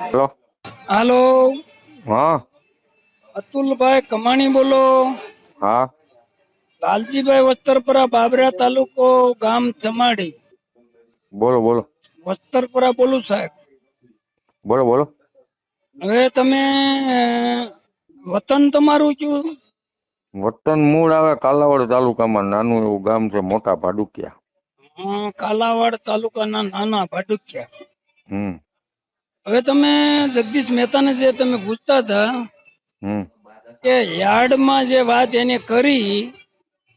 Hello. હાલો. હા. અતુલભાઈ કમાણી બોલો. હા. લાલજીભાઈ વસ્તરપરા બાબરા તાલુકો ગામ ચમાડી બોલો બોલો. વસ્તરપરા બોલું સાહેબ. બોલો બોલો. હવે તમે વતન તમારું કયું? વતન મૂળ આવે કાલાવાડ તાલુકામાં નાનું એવું ગામ છે મોટા ભાડુકિયા. કાલાવાડ તાલુકાના નાના ભાડુકિયા. હમ. હવે તમે જગદીશ મહેતાને જે તમે પૂછતા હતા કે યાર્ડમાં જે વાત એને કરી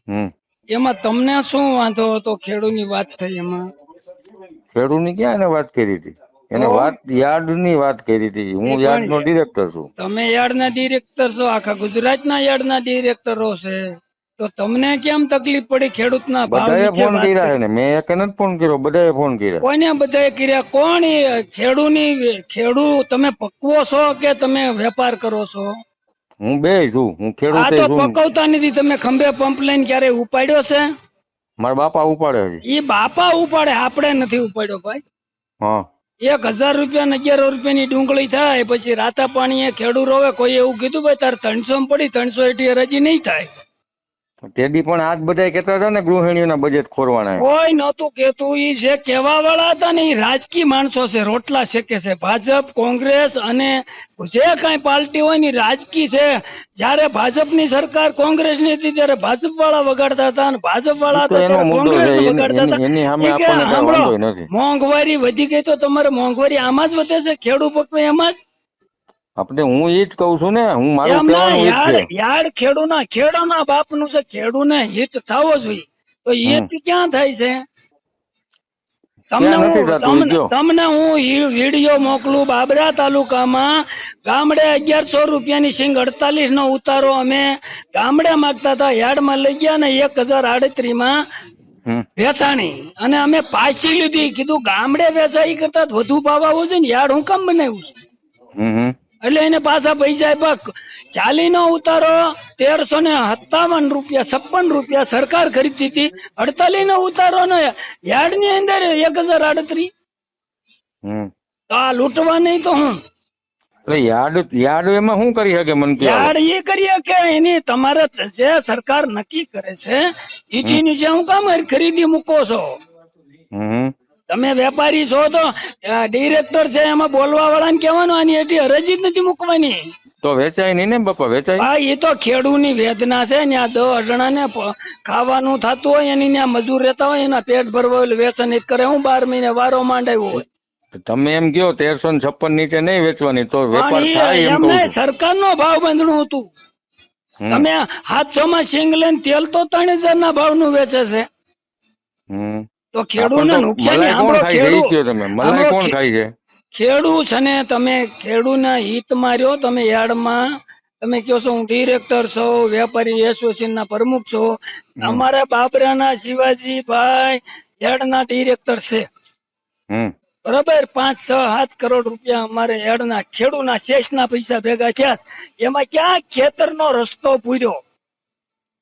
હમ. એમાં તમને શું વાંધો હતો? ખેડૂની વાત થઈ એમાં. ખેડૂની ક્યાં એને વાત કરી હતી? એને વાત યાર્ડની વાત કરી હતી. હું યાર્ડ નો ડિરેક્ટર છું. તમે યાર્ડના ડિરેક્ટર છો આખા ગુજરાતના યાર્ડના ડિરેક્ટરો છે. તો તમને કેમ તકલીફ પડી? ખેડૂતના બધાએ ફોન કર્યા છે ને. મેં એક નથી ફોન કર્યો બધાએ ફોન કર્યા. કોને બધાએ કર્યા? કોણ એ ખેડૂની ખેડૂ તમે પકવો છો કે તમે વેપાર કરો છો? હું બે છું. હું આ તો પકવતા નથી. તમે ખંભે પંપ લઈને ક્યારે ઉપાડ્યો છે? મારા બાપા ઉપાડે છે. એ બાપા ઉપાડે? આપણે નથી ઉપાડ્યો ભાઈ. હા. એક હજાર રૂપિયા ને અગિયારો રૂપિયાની ડુંગળી થાય પછી રાતા પાણીએ ખેડૂ રોવે. કોઈ એવું કીધું ભાઈ તારે ત્રણસો પડી ત્રણસો એટી રજી નહીં થાય. તેદી પણ આજ બધા કેતા હતા ને ગૃહિણીઓના બજેટ ખોરવાના. કોઈ નહોતું કેતું ઈ જે કેવા વાળા હતા ને ઈ રાજકીય માણસો છે રોટલા શેકે છે. ભાજપ કોંગ્રેસ અને જે કઈ પાર્ટી હોય ને રાજકીય છે. જ્યારે ભાજપની સરકાર કોંગ્રેસની હતી ત્યારે ભાજપ વાળા વગાડતા હતા અને ભાજપ વાળા હતા. કોંગ્રેસ વગાડતા હતા. મોંઘવારી વધી ગઈ તો તમારે મોંઘવારી આમાં જ વધે છે ખેડૂત પકવે એમાં જ? આપણે હું એ જ કહું છું ને હું મારું કહેવાનું ઈ જ યાર છે. યાર ખેડૂના ખેડૂના બાપનું છે ખેડૂને હિત થવો જોઈએ. તો હિત ક્યાં થાય છે? તમને હું- તમને- હું વીડિયો મોકલું બાબરા તાલુકામાં ગામડે અગિયારસો રૂપિયાની સિંગ અડતાલીસ નો ઉતારો અમે ગામડે માગતા હતા યાર્ડમાં લઈ ગયા ને એક હજાર આડત્રીસમાં. વેચાણી. અને અમે પાછી લીધી કીધું ગામડે વેચાઈ કરતા વધુ ભાવ આવવો જોઈએ ને યાર્ડ હું કામ બનાવ્યું છે. એટલે એને પાછા પૈસા આપ્યા ચાલી નો ઉતારો તેરસો ને સત્તાવન રૂપિયા છપ્પન રૂપિયા સરકાર ખરીદતી હતી. અડતાલીસ નો ઉતારો ને યાર્ડની અંદર એક હજાર આડત્રીસ આ લૂંટવા નહીં તો હું? યાર્ડ યાર્ડ એમાં શું કરી શકે મન યાર્ડ એ કરી કે એની તમારે જે સરકાર નક્કી કરે છે એથી નીચે હું કામ ખરીદી મૂકો છો. હમ. તમે વેપારી છો તો ડિરેક્ટર છે એમાં બોલવા વાળા ને કેવાનું આની એટી હરજી જ નથી મૂકવાની. તો વેચાય નહીં ને બાપા વેચાય? હા એ તો ખેડૂની વેદના છે ત્યાં દસ અજણા ને ખાવાનું થતું હોય એની ત્યાં મજૂર રહેતા હોય એના પેટ ભરવા હોય એક કરે. હું બાર મહિને વારો માંડાવ્યો હોય. તમે એમ કયો તેરસો ને છપ્પન નીચે નહીં વેચવાની તો વેપાર પણ થાય એમ કહું એમને ભાવ બંધણું હતું. તમે સાતસો માં સિંગ લઈને તેલ તો ત્રણ હજાર ના ભાવનું વેચે છે. તો ખેડૂને નુકસાન મલાઈ કોણ ખાય છે? ખાય છે? ને તમે ખેડૂના હિતમાં રહ્યો તમે યાર્ડમાં તમે કહો છો હું ડિરેક્ટર છો વેપારી એસોસિએશન ના પ્રમુખ છો. અમારા બાબરાના શિવાજીભાઈ યાર્ડના ડિરેક્ટર છે. બરાબર? પાંચ છ સાત કરોડ રૂપિયા અમારે યાર્ડના ખેડૂના શેષના પૈસા ભેગા થયા. એમાં ક્યાં ખેતરનો રસ્તો પૂર્યો?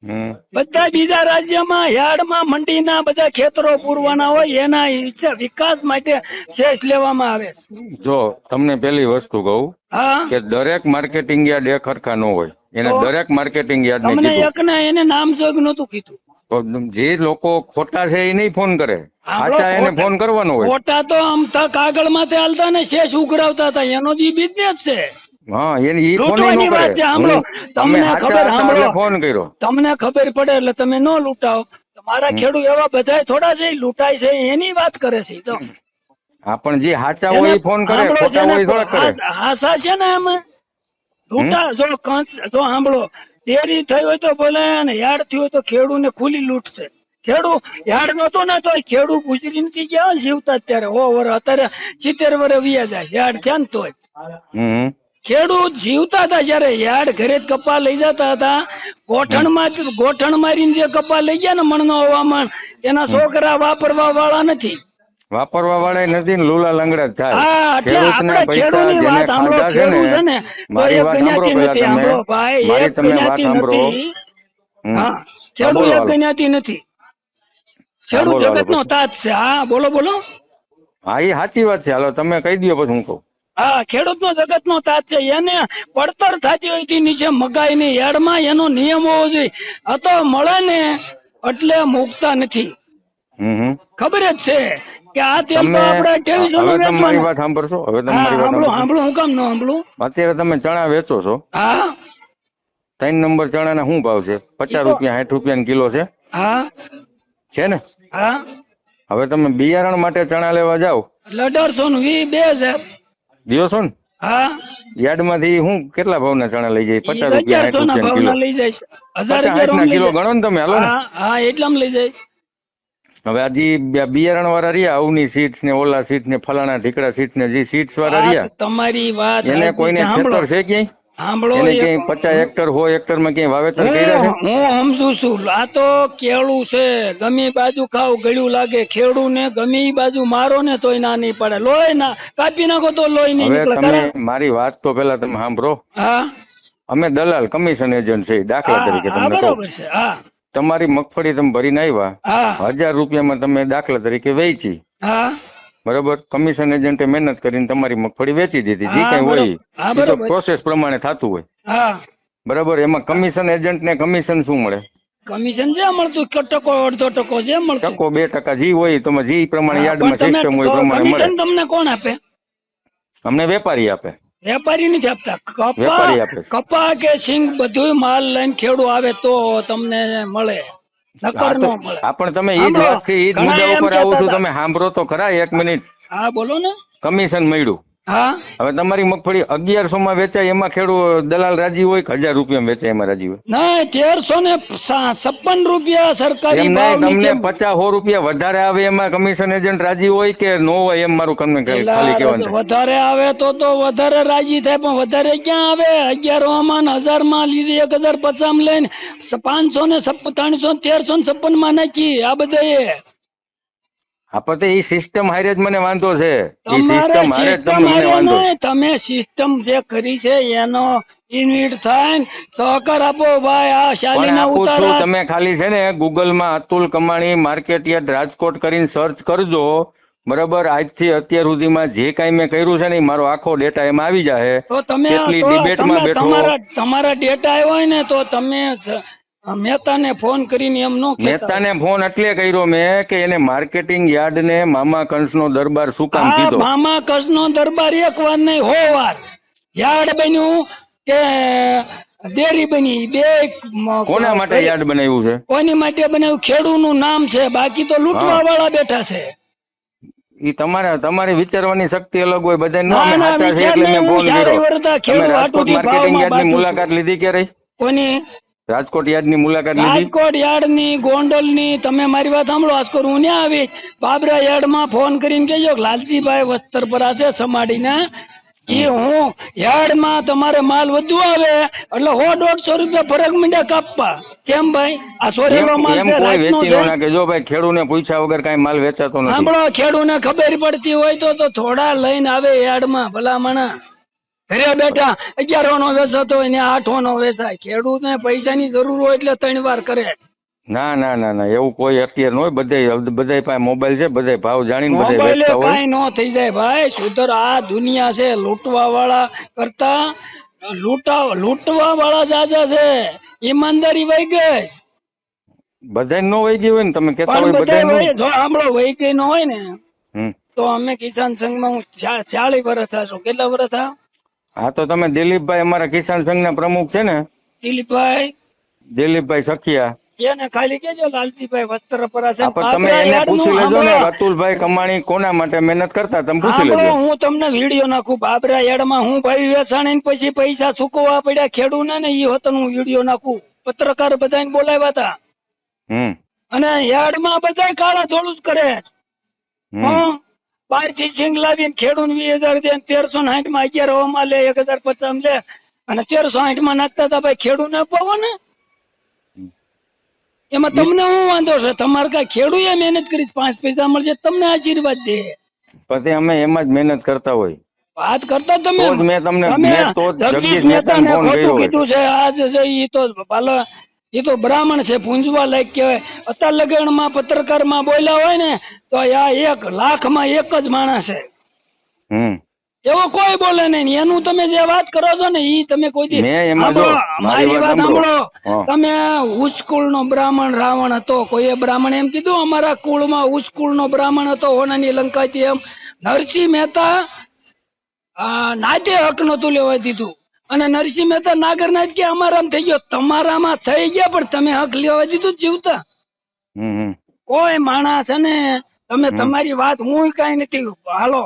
બધા બીજા રાજ્યમાં યાર્ડમાં મંડીના બધા ખેતરો પૂરવાના હોય એના વિકાસ માટે શેષ લેવામાં આવે જો તમને પેલી વસ્તુ કહું કે દરેક માર્કેટિંગ યાર્ડ એક હરખા ન હોય. એને દરેક માર્કેટિંગ યાર્ડ ને કીધું. એકને એને નામ જોગ નતું કીધું. જે લોકો ખોટા છે એ નહીં ફોન કરે. સાચા એને ફોન કરવાનો હોય. ખોટા તો આમ થા આગળમાં હાલતા ને શેષ ઉઘરાવતા હતા. એનો જ બિઝનેસ છે. હા એને ઈ લૂંટવાની વાત છે, સાંભળો. તમને ખબર, સાંભળો. ફોન કર્યો. તમને ખબર પડે એટલે તમે ન લૂંટાવો. તમારા ખેડૂત એવા બધા થોડા છે લૂંટાય છે એની વાત કરે છે તો. હા પણ જે હાચા હોય એ ફોન કરે ખોટા હોય થોડા કરે. હાસા છે ને એમાં. લૂંટા જો કંચ જો સાંભળો તેરી થઈ હોય તો બોલે ને યાર થયું હોય તો ખેડૂત ને ખુલી લૂંટશે યાર નતો ને તો ખેડૂત ગુજરી નથી ગયા જીવતા અત્યારે હો વર અત્યારે સિત્તેર વર વ્યા જાય યાર છે ને તોય. હમ. ખેડૂત જીવતા હતા જયારે યાર્ડ ઘરે જ કપા લઈ જતા હતા. ગોઠણમાં ગોઠણ મારીને જે કપા લઈ ગયા ને મણનો હવામાન એના છોકરા વાપરવા વાળા નથી. વાપરવા વાળા નથી ને લુલા લંગડા જ હા થાય એટલે આપણે ખેડૂતની વાત સાંભળો ખેડૂત છે ને ને મારી વાત સાંભળો નથી. સાંભળો ભાઈ મારી તમે વાત સાંભળો. હા હા, ખેડૂત બોલો એક જ્ઞાતિ નથી. ખેડૂત બોલો હાલો નો તાજ છે. હા બોલો બોલો. હા એ સાચી વાત છે. હાલો તમે કહી દો પછી હું કહું. હા ખેડૂત નો જગત નો તાજ છે. એને પડતર થતી હોયથી નીચે મગાઈ ની યાર્ડમાં એનો નિયમ હોવો જોઈએ. આ તો મળે ને એટલે મૂકતા નથી. ખબર જ છે કે આ તેલ તો તમે આપણે અઠ્યાવીસો હવે તમે વાત સાંભળશો? હવે તમે હા મારી વાત સાંભળું સાંભળશો. સાંભળું હું કામ ન સાંભળું? અત્યારે તમે ચણા વેચો છો. હા. ત્રણ નંબર ચણાના શું ભાવ છે? પચાસ રૂપિયા સાઠ રૂપિયા કિલો છે? હા. છે ને? હા. હવે તમે બિયારણ માટે ચણા લેવા જાઓ. એટલે અઢારસો નું વી બે હજાર. છો ને? હા. યાર્ડમાંથી હું કેટલા ભાવના ચણા લઈ જાય? પચાસ રૂપિયા સાઠ રૂપિયા કિલો. લઈ જાય હજાર ના કિલો ગણો ને તમે હાલો હા એટલામાં લઈ જાય. હવે આ જે બિયારણ વાળા રહ્યા અવની સીટ્સ ને ઓલા સીટ ને ફલાણા ઢીકડા સીટ ને જે સીટ્સ વાળા રહ્યા તમારી વાત એને કોઈને ખેતર છે ક્યાંય? સાંભળો એને ક્યાંય પચાસ હેક્ટર સો હેક્ટરમાં ક્યાંય વાવેતર કર્યા છે? હું હું સમજુ છું. આ તો કેળું છે. ગમે બાજુ ખાવ ગળ્યું લાગે. ખેડૂ ને ગમે બાજુ મારો ને તોય ના નહીં પડે. લોહી ના કાપી નાખો તો લોહી નહીં નીકળે. તમે મારી વાત તો પેલા તમે સાંભળો. હા? અમે દલાલ કમિશન એજન્ટ છે દાખલા તરીકે તમને બરોબર છે. હા. તમારી મગફળી તમે ભરીને આવ્યા હજાર રૂપિયામાં તમે દાખલા તરીકે વેચી. હા. બરોબર? કમિશન એજન્ટે મહેનત કરીને તમારી મગફળી વેચી દીધી. જે કઈ હોય તો પ્રોસેસ પ્રમાણે થતું હોય. બરોબર? એમાં કમિશન એજન્ટ ને કમિશન શું મળે? કમિશન જે મળતું? ટકો અડધો ટકો જે મળતું. ટકો બે ટકા જી હોય તમે જે પ્રમાણે યાર્ડમાં સિસ્ટમ હોય પ્રમાણે મળે. કમિશન તમને કોણ આપે? અમને વેપારી આપે. વેપારી નથી આપતા. કપા. કપા કે સિંગ બધું માલ લઈને ખેડૂ આવે તો તમને મળે. નકર મળે. પણ તમે ઈ જ વાત છે ઈ જ મુદ્દા ઉપર આવું છો તમે સાંભળો તો ખરા એક મિનિટ. હા બોલો ને. કમિશન મળ્યું. હવે તમારી મગફળી અગિયારસો માં વેચાય એમાં ખેડૂત દલાલ રાજી હોય કે હજાર રૂપિયા વેચાય એમાં રાજી હોય? ના તેરસો ને છપ્પન રૂપિયા સરકારી તમને પચાસ સો રૂપિયા વધારે આવે એમાં કમિશન એજન્ટ રાજી હોય કે નો હોય એમ મારું તમને ખાલી કહેવાનું વધારે આવે તો તો વધારે રાજી થાય પણ વધારે ક્યાં આવે? અગિયારો માં ને હજારમાં લીધી એક હજાર પચાસમાં લઈને પાંચસો ને ત્રણસો તેરસો ને છપ્પનમાં નાખી આ બધા આપણે તો એ સિસ્ટમ હારે જ મને વાંધો છે. ઈ સિસ્ટમ હારે જ તમને વાંધો તમે સિસ્ટમ જે કરી છે એનો ઇન્વિટ થાય સહકાર આપો ભાઈ આ શાલીના ઉતારા. તમે ખાલી છે ને ગૂગલમાં અતુલ કમાણી માર્કેટ યાર્ડ રાજકોટ કરીને સર્ચ કરજો. બરાબર આજથી અત્યાર સુધીમાં જે કાંઈ મેં કર્યું છે ને મારો આખો ડેટા એમાં આવી જાય તો તમે કેટલી ડિબેટમાં બેઠો. તમારા તમારા ડેટા આવ્યો હોય ને તો તમે મહેતાને ફોન કરીને એમ નો મહેતાને ફોન એટલે કર્યો મેં કે એને માર્કેટિંગ યાર્ડ ને મામા કંસનો દરબાર શું કામ કીધો? મામા કંસનો દરબાર એક વાર નહીં હો વાર. યાર્ડ બન્યું કે દેરી બની બે કોના માટે યાર્ડ બનાવ્યું છે? કોની માટે બનાવ્યું? ખેડૂનું નામ છે બાકી તો લૂંટવા વાળા બેઠા છે. ઈ તમારે તમારી વિચારવાની શક્તિ અલગ હોય બધા ના, અમે સાચા છે એટલે મેં ફોન કર્યો. તમે રાજકોટ માર્કેટિંગ યાર્ડની મુલાકાત લીધી ક્યારે કોની? રાજકોટ યાર્ડની મુલાકાત લીધી. રાજકોટ યાર્ડની ગોંડલની તમે મારી વાત સાંભળો આજકોર હું ન્યા આવીશ બાબરા યાર્ડમાં ફોન કરીને કહેજો લાલજીભાઈ વસ્ત્ર પર આશે સમાડીને. એ હું યાર્ડમાં તમારે માલ વધુ આવે એટલે હો દોઢસો રૂપિયા ફરક મીંડા કાપવા. કેમ ભાઈ? આ એમ માલ છે રાતનો છે. જો ભાઈ ખેડૂને પૂછ્યા વગર કઈ માલ વેચાતો નથી. સાંભળો ખેડૂને ખબર પડતી હોય તો તો થોડા લઈને આવે યાર્ડમાં ભલામણા. ઘરે બેઠા અગિયારો નો વેચાતો હોય ને આઠો નો વેચાય પૈસા પૈસાની જરૂર હોય એટલે ત્રણ વાર કરે. ના ના ના ના એવું કોઈ અત્યારે ન હોય. બધે બધા પાસે મોબાઈલ છે બધે ભાવ જાણીને બધા મોબાઈલે હોય. નો થઈ જાય ભાઈ. સુધર આ દુનિયા છે લૂંટવા વાળા કરતા લૂંટા લૂંટવા વાળા જાજા છે. ઈમાનદારી વહી ગઈ. બધા ન વહી ગયું હોય ને તમે કેતા હોય બધા જો આમળો વહી ગઈ નો હોય ને તો અમે કિસાન સંઘમાં હું ચાલી ચાલીસ વર્ષ થશું કેટલા વર્ષ થા હા તો તમે દિલીપભાઈ અમારા કિસાન સંઘના પ્રમુખ છે ને? દિલીપભાઈ? દિલીપભાઈ સખિયા. એને ખાલી કેજો લાલજીભાઈ વસ્ત્રપરા છે તમે એને પૂછી લેજો ને અતુલભાઈ કમાણી કોના માટે મહેનત કરતા તમે પૂછી લેજો. હું તમને વીડિયો નાખું. બાબરા યાર્ડમાં હું ભાઈ વેસાણી પછી પૈસા ચૂકવવા પડ્યા. ખેડૂને ને ઈ હોતન હું વીડિયો નાખું. પત્રકાર બધાને બોલાવ્યા હતા હમ. અને યાર્ડમાં બધા કાળા ધોળું જ કરે. હમ. સિંગ લાવીને ખેડૂત વીસ હજાર દે તેરસો સાઠમાં અગિયાર હવામાં લે એક હજાર પચાસ લે. અને તેરસો સાઠમાં નાખતા હતા ભાઈ ખેડૂત ને અપાવો ને. એમાં તમને હું વાંધો છે? તમારે કઈ ખેડૂએ મહેનત કરી પાંચ પૈસા મળશે તમને આશીર્વાદ દે. પછી અમે એમાં જ મહેનત કરતા હોય. વાત કરતા તમે મેં તમને મેં તો જગદીશ મહેતા કર્યો ખોટું કીધું છે આજ છે ઈ તો ભલે ઈ તો બ્રાહ્મણ છે પૂંજવા લાયક કહેવાય. અત્યાર લગનમાં પત્રકારમાં બોલ્યા હોય ને તો આ એક લાખમાં એક જ માણસ છે. એવો કોઈ બોલે નહીં. એનું તમે જે વાત કરો છો ને ઈ તમે કોઈ દી મેં મારી વાત સાંભળો. તમે ઉસ્કુલ નો બ્રાહ્મણ રાવણ હતો. કોઈએ બ્રાહ્મણ એમ કીધું અમારા કુળમાં ઉસકુળ નો બ્રાહ્મણ હતો હોનાની લંકાથી એમ. નરસિંહ મહેતા નાતે હક નતું લેવા દીધું. અને નરસિંહ મહેતા નાગર નાથ કે અમારામાં થઈ ગયો? તમારામાં થઈ ગયા પણ તમે હક લેવા દીધું જીવતા. કોઈ માણસ છે ને તમે તમારી વાત હું કઈ નથી હાલો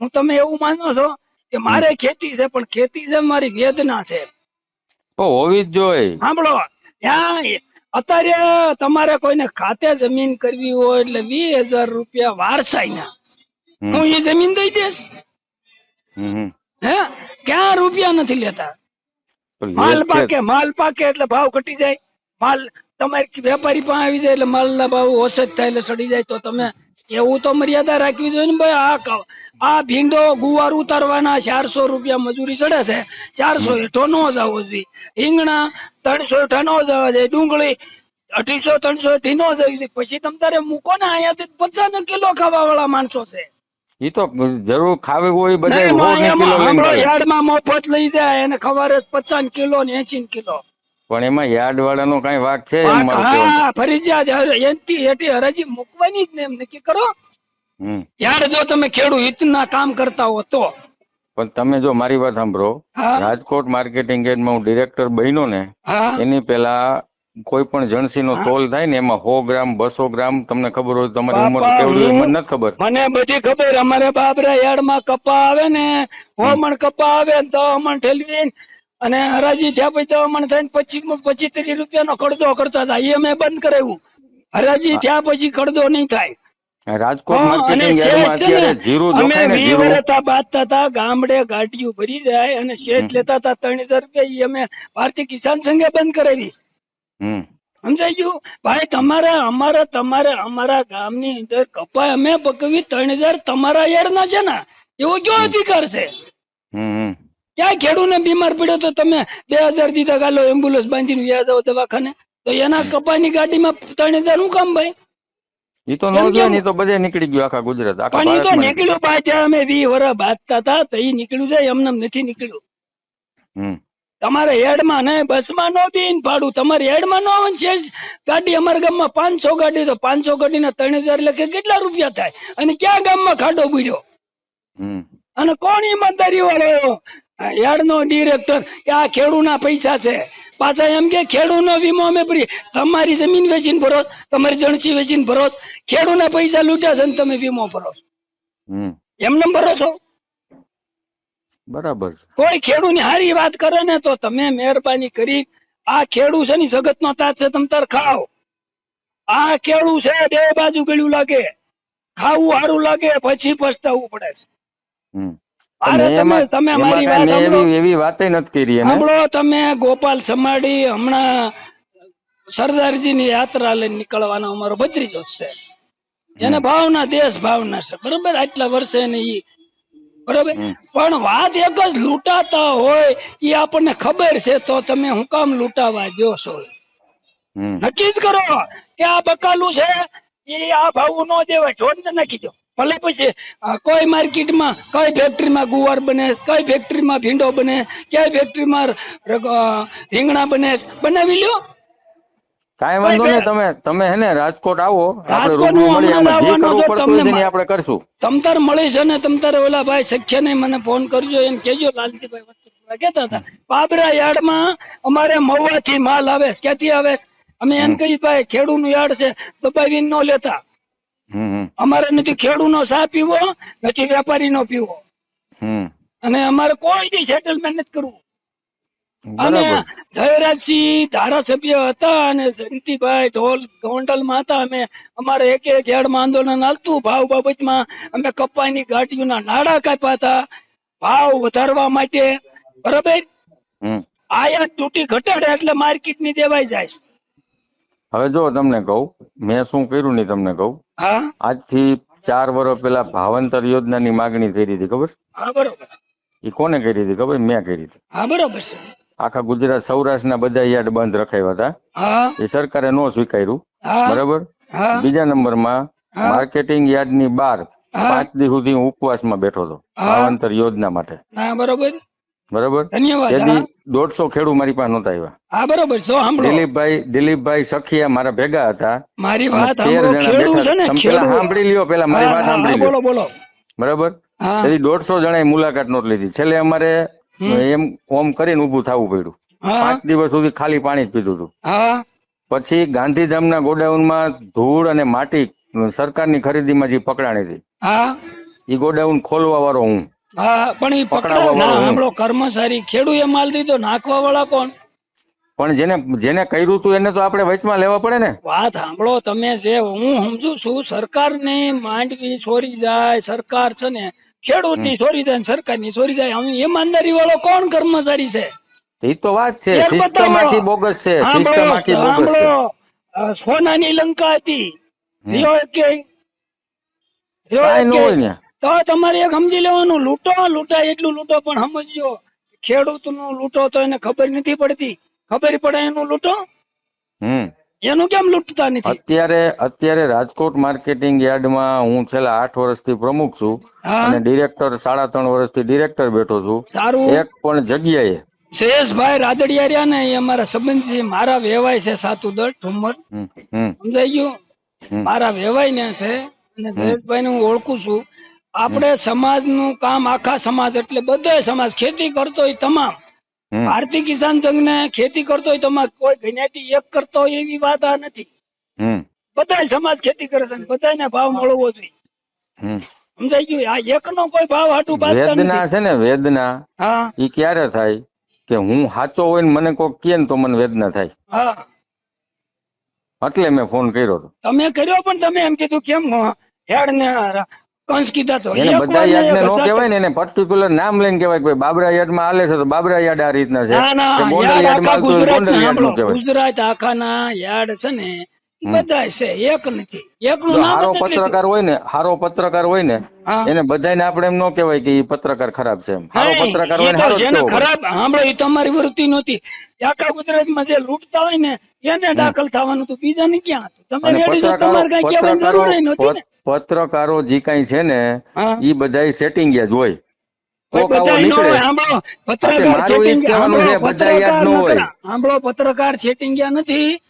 હું તમે એવું માનો છો કે મારે ખેતી છે પણ ખેતી છે મારી વેદના છે. હોવી જ જોઈએ. સાંભળો ત્યાં અત્યારે તમારે કોઈને ખાતે જમીન કરવી હોય એટલે વીસ હજાર રૂપિયા વારસાઈના હમ. હું એ જમીન દઈ દઈશ. હે? ક્યાં રૂપિયા નથી લેતા? માલ પાકે માલ પાકે એટલે ભાવ ઘટી જાય. માલ તમારી વેપારી પાસે આવી જાય એટલે માલના ભાવ ઓછો થાય એટલે સડી જાય. તો તમે એવું તો મર્યાદા રાખવી જોઈએ ને ભાઈ. આ આ ભીંડો ગુવાર ઉતારવાના ચારસો રૂપિયા મજૂરી ચડે છે. ચારસો હેઠો નો જવો જોઈએ. રીંગણા ત્રણસો હેઠા નો જવા જોઈએ. ડુંગળી અઢીસો ત્રણસો હેઠી નો જવી જોઈએ. પછી તમ તારે મૂકો ને અહીંયાથી પચાસ કિલો ખાવા વાળા માણસો છે. ઈ તો જરૂર ખાવી હોય બધા. યાર્ડમાં મફત લઈ જાય અને ખવારે પચાસ કિલો ને એસી કિલો. પણ એમાં યાર્ડ વાળાનો કઈ વાક છે ફરજિયાત એનથી હરાજી મૂકવાની જ ને એમ નક્કી કરો. હમ. યાર જો તમે ખેડૂત હિતના કામ કરતા હો તો. પણ તમે જો મારી વાત સાંભળો રાજકોટ માર્કેટિંગ યાર્ડમાં હું ડિરેક્ટર બન્યો ને એની પેલા કોઈ પણ જણસી નો તોલ થાય ને એમાં સો ગ્રામ બસો ગ્રામ તમને ખબર હોય તમારી ઉંમર કેવડી હોય મને નથી ખબર. મને બધી ખબર. અમારે બાબરા યાર્ડમાં કપા આવે ને હોમણ કપા આવે ને દહ મણ ઠેલવી અને હરાજી થયા પછી તો મણ થઈને પચીસ પચીસ ત્રીસ રૂપિયાનો કડદો કરતા હતા. એ મેં બંધ કરાવ્યું. હરાજી થયા પછી ખડદો નહીં થાય. રાજકોટ માર્કેટિંગ ને, અત્યારે જીરું જોખાય ને જીરું બાંધતા હતા ગામડે ગાડીઓ ભરી જાય અને શેઠ લેતા હતા ત્રણ હજાર રૂપિયા ઈ અમે ભારતીય કિસાન સંઘે બંધ કરાવી. હમ. ગયું? ભાઈ તમારે અમારા તમારે અમારા ગામની અંદર કપાય અમે પકવી ત્રણ હજાર તમારા યાર્ડના છે ને. એવો કયો અધિકાર છે? ક્યાં ખેડૂ ખેડૂને બીમાર પડ્યો તો તમે બે હજાર દીધા ગાલો એમ્બ્યુલન્સ બાંધીને વ્યાજ આવો દવાખાને? તો એના કપાની ગાડીમાં ત્રણ હજાર શું કામ ભાઈ? ઈ તો નો કેમ? ને તો બધે નીકળી ગયું આખા ગુજરાત. આખા પણ એ તો નીકળ્યું પાછા અમે વી વરા બાંધતા હતા તો એ નીકળ્યું છે એમને નથી નીકળ્યું. હમ. તમારે હેડમાં ને બસમાં નો બીન ભાડું. તમારે હેડમાં નો છે ગાડી અમારા ગામમાં પાંચસો ગાડી તો પાંચસો ગાડીના ત્રણ હજાર એટલે કેટલા રૂપિયા થાય? અને ક્યાં ગામમાં ખાડો બુર્યો? અને કોણ ઈમાનદારી વાળો યાર્ડ નો ડિરેક્ટર કે આ ખેડૂના પૈસા છે. પાછા એમ કે ખેડૂનો વીમો અમે ભરી તમારી જમીન વેચીને ભરો તમારી જણસી વેચીને ભરો. ખેડૂના પૈસા લૂટ્યા છે ને તમે વીમો ભરો એમને ભરો છો? બરાબર કોઈ ખેડૂતની હારી વાત કરે ને તો તમે મહેરબાની કરી આ ખેડૂ છે ની જગત નો તાત છે તમે તાર ખાઓ. આ ખેડૂ છે બે બાજુ ગળ્યું લાગે. ખાવું સારું લાગે પછી પસ્તાવું પડે છે. તમે મારી વાત એવી નથી કરી તમે ગોપાલ સમાડી હમણાં સરદારજી ની યાત્રા લઈને નીકળવાનો અમારો ભત્રીજો છે. એને ભાવના દેશ ભાવના છે. બરોબર? આટલા વર્ષે ને ઈ બરોબર? પણ વાત એક જ લૂંટાતા હોય એ આપણને ખબર છે તો તમે હું કામ લૂંટાવા દો છો? નક્કી જ કરો કે આ બકાલું છે એ આ ભાવ નો દેવાય. ઢોરને નાખી દો. ભલે પછી કોઈ માર્કેટમાં કઈ ફેક્ટરીમાં ગુવાર બને કઈ ફેક્ટરીમાં ભીંડો બને કઈ ફેક્ટરીમાં રીંગણા બને બનાવી લ્યો. કાંઈ વાંધો નહીં તમે તમે હે ને રાજકોટ આવો. આપણે રૂબરૂ મળીએ હમણાં જે કરવું પડતું ને એ આપણે કરશું. તમ તાર મળીશ અને તમ ઓલા ભાઈ સખ્ય ને મને ફોન કરજો એમ કેજો લાલજીભાઈ કહેતા હતા બાબરા યાર્ડમાં અમારે મહુવાથી માલ આવે. ક્યાંથી આવે અમે એમ કહી ભાઈ ખેડૂનું યાર્ડ છે દબાવીને ન લેતા. અમારે નથી ખેડૂનો સા પીવો નથી વેપારીનો પીવો. અને અમારે કોઈ સેટલમેન્ટ નથી કરવું. અને જયરાજસિંહ ધારાસભ્ય હતા અને જયંતિભાઈ ઢોલ ગોંડલમાં માતા અમે અમારે એક એક હેડમાં આંદોલન હાલતું. ભાવ બાબતમાં અમે કપાઈની ગાડીઓના નાડા કાપ્યા હતા. ભાવ વધારવા માટે બરાબર? આયાત તૂટી ઘટાડે એટલે માર્કેટની દેવાઈ જાય. હવે જો તમને કહું મેં શું કર્યું નહીં તમને કહું? હા. આજથી ચાર વર્ષ પેલા ભાવંતર યોજનાની માગણી થઈ હતી ખબર હા બરોબર. એ કોને કરી હતી ખબર? મેં કરી હતી. હા બરોબર છે. આખા ગુજરાત સૌરાષ્ટ્રના બધા યાર્ડ બંધ રખાયા હતા. એ સરકારે નો સ્વીકાર્યું. બરાબર? બીજા નંબરમાં. માર્કેટિંગ યાર્ડની બહાર બાર પાંચ દિવસ સુધી હું ઉપવાસમાં બેઠો હતો. ભાવાંતર યોજના માટે. બરોબર. બરાબર? ધન્યવાદ દોઢસો ખેડૂત મારી પાસે નહોતા આવ્યા. હા બરોબર. સો સાંભળો. દિલીપભાઈ દિલીપભાઈ સખિયા મારા ભેગા હતા. મારી વાત તેર સાંભળો. ને લ્યો પેલા મારી વાત સાંભળી લ્યો. બોલો બોલો. બરાબર? તેથી દોઢસો જણાએ મુલાકાત નોટ લીધી. છેલ્લે અમારે. એમ ઓમ કરીને ઉભું થવું પડ્યું. પાંચ દિવસ સુધી ખાલી પાણી જ પીધું હતું. પછી ગાંધીધામના ગોડાઉનમાં ધૂળ અને માટી સરકારની ખરીદીમાં જે પકડાણી હતી. એ ગોડાઉન ખોલવા વાળો હું પણ એ પકડાવવા ના કર્મચારી ખેડૂએ માલ દીધો નાખવા વાળા કોણ? પણ જેને જેને કર્યું હતું એને તો આપણે વચમાં લેવા પડે ને. વાત સાંભળો તમે જે હું સમજુ છું સરકારને માંડવી છોરી જાય સરકાર છે ને ખેડૂતની ચોરી જાય ને સરકારની ચોરી જાય ઈમાનદારી વાળો કોણ કર્મચારી છે? એ તો વાત છે બોગસ છે સાંભળો, સિસ્ટમ બોગસ છે. સોનાની લંકા હતી. કે? તો તમારે એક સમજી લેવાનું લૂંટો લૂંટાય એટલું લૂંટો પણ સમજજો. ખેડૂતનું લૂંટો તો એને ખબર નથી પડતી. ખબર પડે એનું લૂંટો? હમ. એનું કેમ લૂંટતા નથી? અત્યારે અત્યારે રાજકોટ માર્કેટિંગ યાર્ડમાં હું છેલ્લા આઠ વર્ષથી પ્રમુખ છું અને ડિરેક્ટર સાડા ત્રણ વર્ષથી ડિરેક્ટર બેઠો છું. સારું. એક પણ જગ્યાએ. શેષભાઈ રાદડિયારિયા ને એ અમારા સંબંધ છે મારા વેવાય છે સાતુદર ઠુમર હમ, હમ, સમજાઈ ગયું? મારા વેવાય ને છે અને શેષભાઈ હું ઓળખું છું. આપણે સમાજનું કામ આખા સમાજ એટલે બધા સમાજ ખેતી કરતો હોય તમામ. ભારતીય કિસાન સંઘ ને ખેતી કરતો હોય તો કોઈ ગણ્યાથી એક કરતો હોય એવી વાત આ નથી. બધા સમાજ ખેતી કરે છે બધાને ભાવ મળવો જોઈએ. સમજાઈ ગયું? આ એકનો કોઈ ભાવ હાટું વેદના છે ને વેદના. હા. એ ક્યારે થાય? કે હું સાચો હોય ને મને કોક કે ને તો મને વેદના થાય. હા. એટલે મેં ફોન કર્યો હતો. તમે કર્યો પણ તમે એમ કીધું કેમ હેડ ને કંસ કીધા તો એને બધા વાર ને ને કહેવાય ને એને પર્ટિક્યુલર નામ લઈને કહેવાય કે ભાઈ બાબરા યાર્ડમાં હાલે છે તો બાબરા યાર્ડ આ રીતના છે. ના ના ગોંડલ યાર્ડમાં યાર્ડનું કહેવાય. ગુજરાત આખાના યાર્ડ છે ને બધા છે એક નથી. એક નું નામ હારો. પત્રકાર હોય ને હારો પત્રકાર હોય ને. એને બધાને આપણે એમ ન કહેવાય કે એ પત્રકાર ખરાબ છે એમ. હારો પત્રકાર હોય ને હારો જેને ખરાબ સાંભળો એ તમારી વૃત્તિ નહોતી. આખા ગુજરાતમાં જે લૂંટતા હોય ને એને દાખલ થવાનું હતું બીજાને ક્યાં હતું? પત્રકારો જે કઈ છે ને એ ઈ સેટિંગ જ હોય. પત્રકાર બધા સેટિંગ નથી.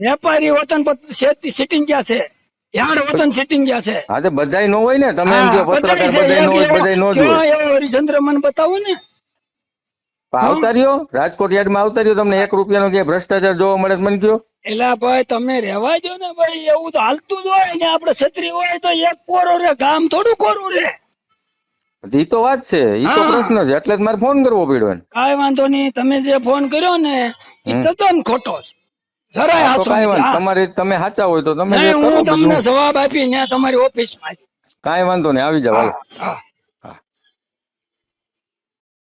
વેપારી વતન સિટિંગ છે. યાર વતન સિટિંગ ગયા છે. હા તો બધાય નો હોય ને તમે એમ હા, પત્રકાર બધાય. નો હોય બધાય નો જ હોય. હરિચંદ્ર મને બતાવો ને. પણ આવતા રહ્યો રાજકોટ યાર્ડમાં આવતા રહ્યો તમને એક રૂપિયાનો કે ભ્રષ્ટાચાર જોવા મળે મને કયો. એલા ભાઈ તમે રહેવા દો ને ભાઈ એવું તો હાલતું જ હોય ને આપણે છત્રી હોય તો એક કોરો રે ગામ થોડું કોરું રે. ઈ તો વાત છે ઈ તો પ્રશ્ન છે એટલે જ મારે ફોન કરવો પડ્યો ને કાઈ વાંધો નહીં તમે જે ફોન કર્યો ને એ તદ્દન ખોટો છે. જરાય હા, તો હાચો કાંઈ નથી. વાંધો હા. તમારે તમે સાચા હોય તો તમે હું તમને જવાબ આપી ત્યાં તમારી ઓફિસમાં કઈ વાંધો નહીં આવી જાવ હાલો.